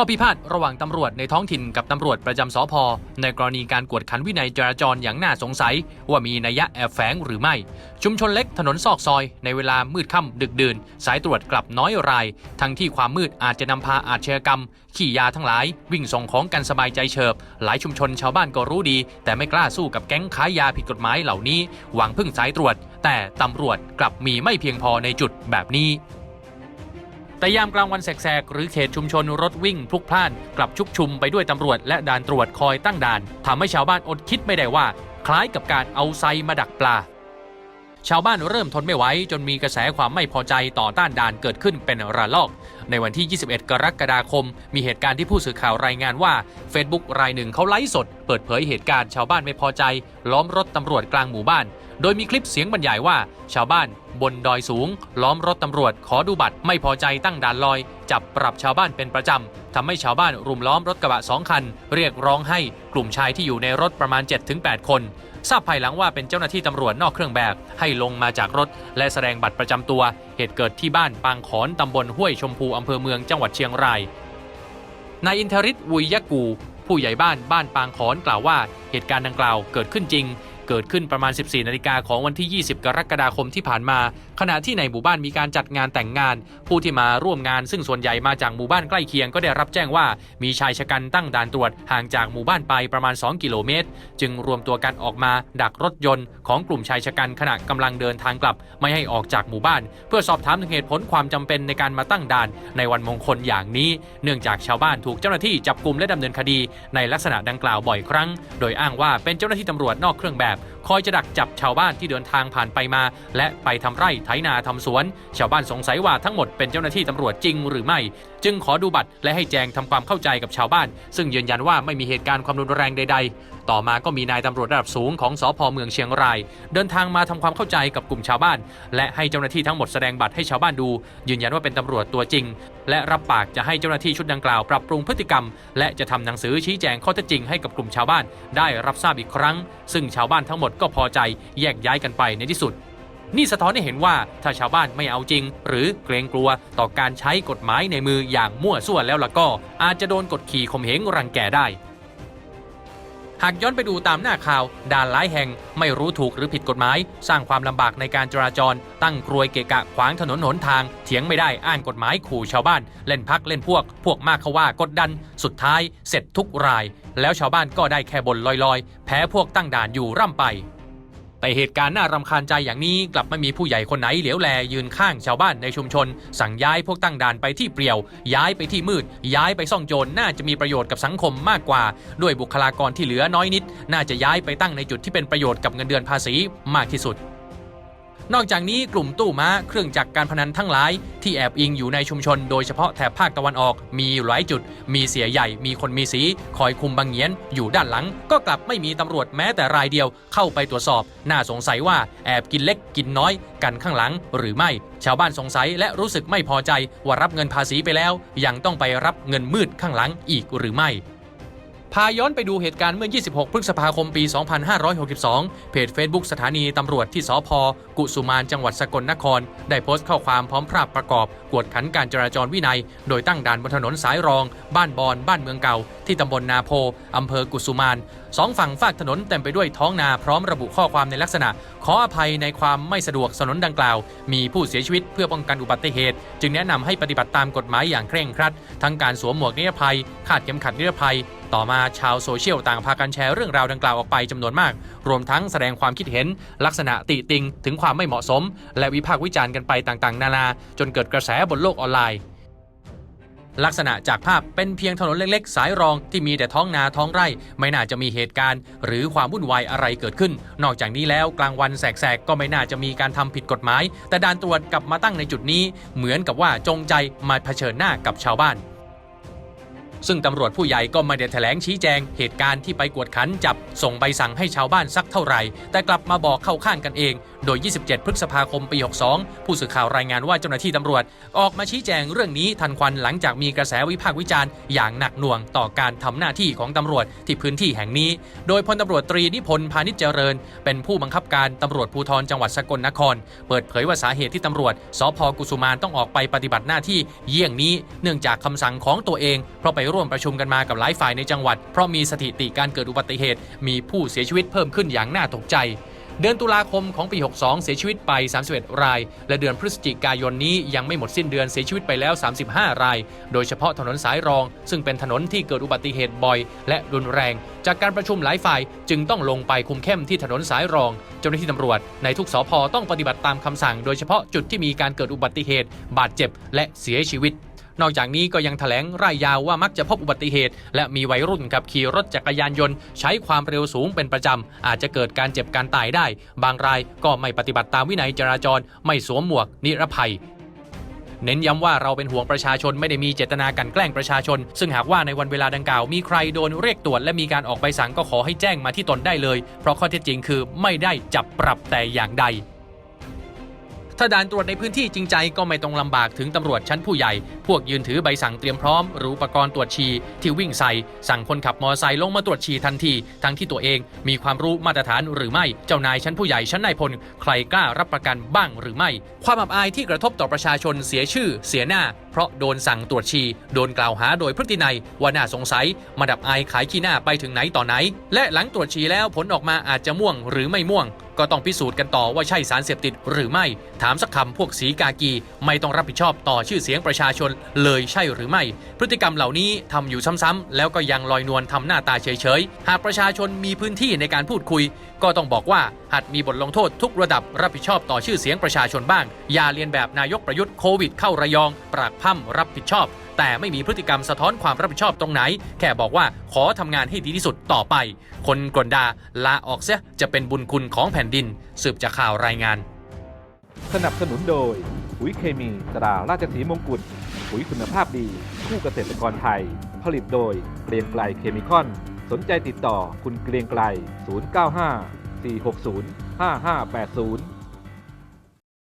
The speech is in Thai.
ข้อพิพาทระหว่างตำรวจในท้องถิ่นกับตำรวจประจำสพในกรณีการกวดขันวินัยจราจรอย่างน่าสงสัย ว่ามีนัยยะแอบแฝงหรือไม่ ชุมชนเล็กถนนซอกซอย ในเวลามืดค่ำดึกดื่น สายตรวจกลับน้อยราย ทั้งที่ความมืดอาจจะนำพาอาชญากรรม ขี่ยาทั้งหลาย วิ่งส่งของกันสบายใจเฉิบ หลายชุมชนชาวบ้านก็รู้ดี แต่ไม่กล้าสู้กับแก๊งค้ายาผิดกฎหมายเหล่านี้ หวังพึ่งสายตรวจ แต่ตำรวจกลับมีไม่เพียงพอในจุดแบบนี้ แต่ยามกลางวันแสกๆ หรือเขตชุมชนรถวิ่งพลุกพล่าน กลับชุกชุมไปด้วยตำรวจและด่านตรวจคอยตั้งด่านทำให้ชาวบ้านอดคิดไม่ได้ว่า คล้ายกับการเอาไซมาดักปลา ชาวบ้านเริ่มทนไม่ไหวจนมีกระแสความไม่พอใจต่อต้านด่านเกิดขึ้นเป็นระลอก ในวันที่ 21 กรกฎาคม มีเหตุการณ์ที่ผู้สื่อข่าวรายงานว่า Facebook รายหนึ่งเขาไลฟ์สด เปิดเผยเหตุการณ์ชาวบ้านไม่พอใจ ล้อมรถตำรวจกลางหมู่บ้าน โดยมีคลิปเสียงบรรยายว่า ชาวบ้านบนดอยสูง ล้อมรถตำรวจ ขอดูบัตรไม่พอใจตั้งด่านลอย จับปรับชาวบ้านเป็นประจำทำให้ชาวบ้านรุมล้อมรถกระบะสองคัน เรียกร้องให้กลุ่มชายที่อยู่ในรถประมาณ 7-8 คน ทราบภายหลังว่าเป็นเจ้าหน้าที่ตำรวจนอกเครื่องแบบ ให้ลงมาจากรถ และแสดงบัตรประจำตัว เหตุเกิดที่บ้านปางขอนตำบลห้วยชมพูอำเภอเมืองจังหวัดเชียงรายนายอินทริศวุยยะกู ผู้ใหญ่บ้านบ้านปางขอนกล่าวว่า เหตุการณ์ดังกล่าวเกิดขึ้นจริง เกิดขึ้นประมาณ 14 นาฬิกาของวันที่ 20 กรกฎาคมที่ผ่านมา ขณะที่ในหมู่บ้านมีการจัดงานแต่งงาน ผู้ที่มาร่วมงานซึ่งส่วนใหญ่มาจากหมู่บ้านใกล้เคียงก็ได้รับแจ้งว่ามีชายชะกันตั้งด่านตรวจห่างจากหมู่บ้านไปประมาณ 2 กิโลเมตร จึงรวมตัวกันออกมาดักรถยนต์ของกลุ่มชายชะกันขณะกำลังเดินทางกลับ ไม่ให้ออกจากหมู่บ้าน เพื่อสอบถามถึงเหตุผลความจำเป็นในการมาตั้งด่าน ในวันมงคลอย่างนี้ เนื่องจากชาวบ้านถูกเจ้าหน้าที่จับกลุ่มและดำเนินคดี ในลักษณะดังกล่าวบ่อยครั้ง โดยอ้างว่าเป็นเจ้าหน้าที่ตำรวจนอกเครื่องแบบ app คอยจะดักจับชาวบ้านที่เดินทางผ่านไปมา และไปทำไร่ไถนาทำสวน ชาวบ้านสงสัยว่าทั้งหมดเป็นเจ้าหน้าที่ตำรวจจริงหรือไม่ จึงขอดูบัตรและให้แจงทำความเข้าใจกับชาวบ้าน ซึ่งยืนยันว่าไม่มีเหตุการณ์ความรุนแรงใด ๆ ต่อมาก็มีนายตำรวจระดับสูงของสพเมืองเชียงราย เดินทางมาทำความเข้าใจกับกลุ่มชาวบ้าน และให้เจ้าหน้าที่ทั้งหมดแสดงบัตรให้ชาวบ้านดู ยืนยันว่าเป็นตำรวจตัวจริง และรับปากจะให้เจ้าหน้าที่ชุดดังกล่าวปรับปรุงพฤติกรรม และจะทำหนังสือชี้แจงข้อเท็จจริงให้กับกลุ่มชาวบ้าน ได้รับทราบอีกครั้ง ซึ่งชาวบ้านทั้งหมดก็พอใจแยกย้ายกันไปในที่สุด นี่สะท้อนให้เห็นว่าถ้าชาวบ้านไม่เอาจริง หรือเกรงกลัวต่อการใช้กฎหมายในมืออย่างมั่วส่วแล้วล่ะก็ อาจจะโดนกดขี่ข่มเหงรังแกได้ หากย้อนไปดูตามหน้าข่าว ด่านหลายแห่งไม่รู้ถูกหรือผิดกฎหมาย สร้างความลำบากในการจราจร ตั้งกรวยเกะกะขวางถนนหนทาง เถียงไม่ได้อ้างกฎหมายขู่ชาวบ้าน เล่นพักเล่นพวก พวกมากเขาว่ากดดัน สุดท้าย เสร็จทุกราย แล้วชาวบ้านก็ได้แค่บนลอยๆ แพ้พวกตั้งด่านอยู่ร่ำไป แต่เหตุการณ์น่ารำคาญใจอย่างนี้กลับไม่มีผู้ใหญ่คนไหนเหลียวแลยืนข้างชาวบ้านในชุมชน สั่งย้ายพวกตั้งด่านไปที่เปลี่ยว ย้ายไปที่มืด ย้ายไปซ่องโจรน่าจะมีประโยชน์กับสังคมมากกว่า ด้วยบุคลากรที่เหลือน้อยนิด น่าจะย้ายไปตั้งในจุดที่เป็นประโยชน์กับเงินเดือนภาษีมากที่สุด นอกจากนี้กลุ่มตู้ม้าเครื่องจักรการพนันทั้งหลาย ที่แอบอิงอยู่ในชุมชน โดยเฉพาะแถบภาคตะวันออกมีหลายจุด มีเสียใหญ่มีคนมีสี คอยคุมบังเงียนอยู่ด้านหลัง ก็กลับไม่มีตำรวจแม้แต่รายเดียวเข้าไปตรวจสอบ น่าสงสัยว่าแอบกินเล็กกินน้อย กันข้างหลังหรือไม่ ชาวบ้านสงสัยและรู้สึกไม่พอใจว่ารับเงินภาษีไปแล้ว ยังต้องไปรับเงินมืดข้างหลังอีกหรือไม่ พาย้อนไปดูเหตุการณ์เมื่อ 26 พฤษภาคม ปี 2562 เพจ Facebook สถานีตำรวจที่สพกุสุมานจังหวัดสกลนคร ได้โพสต์ข้อความพร้อมภาพประกอบ กวดขันการจราจรวินัย โดยตั้งด่านบนถนนสายรอง บ้านบอน บ้านเมืองเก่า ที่ตำบลนาโพอำเภอกุสุมานสองฝั่งฝากถนนเต็มไปด้วยท้องนาพร้อมระบุข้อความในลักษณะ ขออภัยในความไม่สะดวกถนนดังกล่าว มีผู้เสียชีวิตเพื่อป้องกันอุบัติเหตุ จึงแนะนำให้ปฏิบัติตามกฎหมายอย่างเคร่งครัด ทั้งการสวมหมวกนิรภัยคาดเข็มขัดนิรภัย ต่อมาชาวโซเชียลต่างพากันแชร์เรื่องราวดังกล่าวออกไปจำนวนมาก รวมทั้งแสดงความคิดเห็น ลักษณะติติง ถึงความไม่เหมาะสม และวิพากษ์วิจารณ์กันไปต่างๆ นานา จนเกิดกระแสบนโลกออนไลน์ ลักษณะจากภาพเป็นเพียงถนนเล็กๆ สายรองที่มีแต่ท้องนาท้องไร่ ไม่น่าจะมีเหตุการณ์ หรือความวุ่นวายอะไรเกิดขึ้น นอกจากนี้แล้วกลางวันแสกๆก็ไม่น่าจะมีการทำผิดกฎหมาย แต่ด่านตรวจกลับมาตั้งในจุดนี้ เหมือนกับว่าจงใจมาเผชิญหน้ากับชาวบ้าน ซึ่งตำรวจผู้ใหญ่ก็ไม่ได้แถลงชี้แจงเหตุการณ์ที่ไปกวดขันจับ ส่งใบสั่งให้ชาวบ้านสักเท่าไหร่ แต่กลับมาบอกเข้าข้างกันเอง โดย 27 พฤษภาคมปี 62 ผู้สื่อข่าวรายงานว่าเจ้าหน้าที่ตำรวจ ออกมาชี้แจงเรื่องนี้ทันควันหลังจากมีกระแสวิพากษ์วิจารณ์อย่างหนักหน่วงต่อการทำหน้าที่ของตำรวจที่พื้นที่แห่งนี้ โดยพลตำรวจตรีนิพนธ์พาณิชเจริญ เป็นผู้บังคับการตำรวจภูธรจังหวัดสกลนคร เปิดเผยว่าสาเหตุที่ตำรวจสพกุสุมานต้องออกไปปฏิบัติหน้าที่เยี่ยงนี้ เนื่องจากคำสั่งของตัวเองเพราะไปร่วมประชุมกันมากับหลายฝ่ายในจังหวัด เพราะมีสถิติการเกิดอุบัติเหตุ มีผู้เสียชีวิตเพิ่มขึ้นอย่างน่าตกใจ เดือนตุลาคมของปี 62 เสียชีวิตไป 31 ราย และเดือนพฤศจิกายนนี้ยังไม่หมดสิ้นเดือนเสียชีวิตไปแล้ว 35 ราย โดยเฉพาะถนนสายรอง ซึ่งเป็นถนนที่เกิดอุบัติเหตุบ่อย และรุนแรง จากการประชุมหลายฝ่ายจึงต้องลงไปคุมเข้มที่ถนนสายรอง เจ้าหน้าที่ตำรวจในทุกสพต้องปฏิบัติตามคำสั่ง โดยเฉพาะจุดที่มีการเกิดอุบัติเหตุ บาดเจ็บ และเสียชีวิต นอกจากนี้ก็ยังแถลงรายยาวว่ามักจะพบอุบัติเหตุ และมีวัยรุ่นขับขี่รถจักรยานยนต์ ใช้ความเร็วสูงเป็นประจำ อาจจะเกิดการเจ็บการตายได้ บางรายก็ไม่ปฏิบัติตามวินัยจราจร ไม่สวมหมวก นิรภัยเน้นย้ำว่าเราเป็นห่วงประชาชนไม่ได้มีเจตนากันแกล้งประชาชน ซึ่งหากว่าในวันเวลาดังกล่าวมีใครโดนเรียกตรวจและมีการออกใบสั่งก็ขอให้แจ้งมาที่ตนได้เลย เพราะข้อเท็จจริงคือไม่ได้จับปรับแต่อย่างใด ถ้าด่านตรวจในพื้นที่จริงใจก็ไม่ต้องลำบากถึงตำรวจชั้นผู้ใหญ่ พวกยืนถือใบสั่งเตรียมพร้อม หรืออุปกรณ์ตรวจฉี่ที่วิ่งใส่ สั่งคนขับมอไซค์ลงมาตรวจฉี่ทันที ทั้งที่ตัวเองมีความรู้มาตรฐานหรือไม่ เจ้านายชั้นผู้ใหญ่ชั้นนายพล ใครกล้ารับประกันบ้างหรือไม่ ความอับอายที่กระทบต่อประชาชนเสียชื่อ เสียหน้า เพราะโดนสั่งตรวจฉี่โดนกล่าวหาโดยพฤตินัยว่าน่าสงสัยมาดับอายขายขี้หน้าไปถึงไหนต่อไหน และหลังตรวจฉี่แล้วผลออกมาอาจจะม่วงหรือไม่ม่วง ก็ต้องพิสูจน์กันต่อว่าใช่สารเสพติดหรือไม่ ถามสักคำพวกสีกากี ไม่ต้องรับผิดชอบต่อชื่อเสียงประชาชนเลยใช่หรือไม่ พฤติกรรมเหล่านี้ทำอยู่ซ้ำๆแล้วก็ยังลอยนวลทำหน้าตาเฉยๆ หากประชาชนมีพื้นที่ในการพูดคุย ก็ต้องบอกว่าหัดมีบทลงโทษทุกระดับรับผิดชอบต่อชื่อเสียงประชาชนบ้าง อย่าเลียนแบบนายกประยุทธ์โควิดเข้าระยอง ปรากพร่ำรับผิดชอบ แต่ไม่มีพฤติกรรมสะท้อนความรับผิดชอบตรงไหน แค่บอกว่าขอทำงานให้ดีที่สุดต่อไป คนกลดาลาออกเสียจะเป็นบุญคุณของแผ่นดิน สืบจากข่าวรายงาน สนับสนุนโดยปุ๋ยเคมีตราราชสีมงกุฎปุ๋ยคุณภาพดี คู่เกษตรกรไทย ผลิตโดยเกรียงไกลเคมีคอน สนใจติดต่อคุณเกรียงไกล 095 460 5580